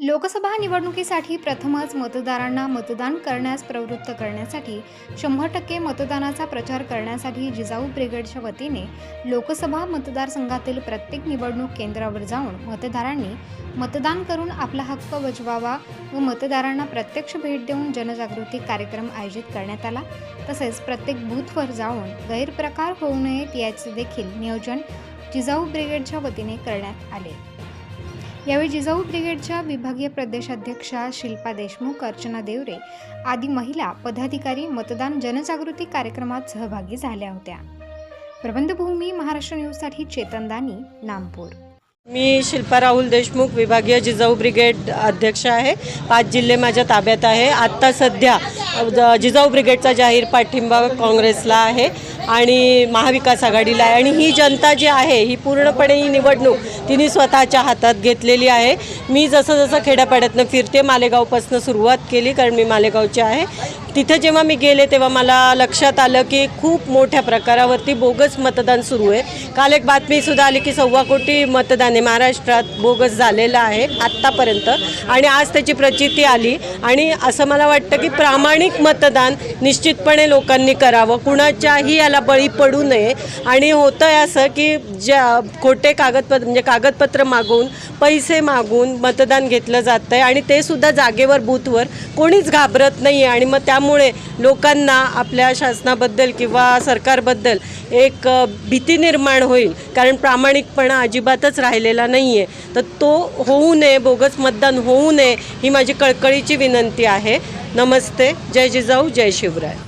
लोकसभा निवडणुकीसाठी प्रथमच मतदारांना मतदान करण्यास प्रवृत्त करण्यासाठी शंभर टक्के मतदानाचा प्रचार करण्यासाठी जिजाऊ ब्रिगेडच्या वतीने लोकसभा मतदारसंघातील प्रत्येक निवडणूक केंद्रावर जाऊन मतदारांनी मतदान करून आपला हक्क बजवावा व मतदारांना प्रत्यक्ष भेट देऊन जनजागृती कार्यक्रम आयोजित करण्यात आला. तसेच प्रत्येक बूथवर जाऊन गैरप्रकार होऊ नयेत याचे देखील नियोजन जिजाऊ ब्रिगेडच्या वतीने करण्यात आले. यावेळी जिजाऊ ब्रिगेडच्या विभागीय प्रदेशाध्यक्षा शिल्पा देशमुख अर्चना देवरे आदी महिला पदाधिकारी मतदान जनजागृती कार्यक्रमात सहभागी झाल्या होत्या. प्रबंधभूमी महाराष्ट्र न्यूजसाठी चेतन दानी नामपूर. मी शिल्पा राहुल देशमुख विभागीय जिजाऊ ब्रिगेड अध्यक्ष आहे. पाच जिल्हे माझ्या ताब्यात आहे. आत्ता सध्या जिजाऊ ब्रिगेडचा जाहीर पाठिंबा काँग्रेसला आहे आणि महाविकास आघाडीला आहे. आणि ही जनता जी आहे ही पूर्णपणे ही निवडणूक तिने स्वतःच्या हातात घेतलेली आहे. मी जसं जसं खेड्यापाड्यातनं फिरते मालेगावपासून सुरुवात केली कारण मी मालेगावची आहे. तिथे जेव्हा मी गेले तेव्हा मला लक्षात आलं की खूप मोठ्या प्रकारावरती बोगस मतदान सुरू आहे. काल एक बातमीसुद्धा आली की सव्वा कोटी मतदान आहे महाराष्ट्रात बोगस झालेलं आहे आत्तापर्यंत. आणि आज त्याची प्रचिती आली. आणि असं मला वाटतं की प्रामाणिक मतदान निश्चितपणे लोकांनी करावं. कुणाच्याही याला बळी पडू नये. आणि होतं आहे असं की ज्या खोटे कागदपत्र म्हणजे कागदपत्र मागून पैसे मागून मतदान घेतलं जातं आहे आणि ते सुद्धा जागेवर बूथवर कोणीच घाबरत नाही आहे आणि मग त्यामुळे लोकांना आपल्या शासनाबद्दल किंवा सरकारबद्दल एक भीती निर्माण होईल. कारण प्रामाणिकपणा अजिबातच राहिलेला नाही आहे तर तो होऊ नये. बोगस मतदान होऊ नये ही माझी कळकळीची विनंती आहे. नमस्ते जय जिजाऊ जय शिवराय.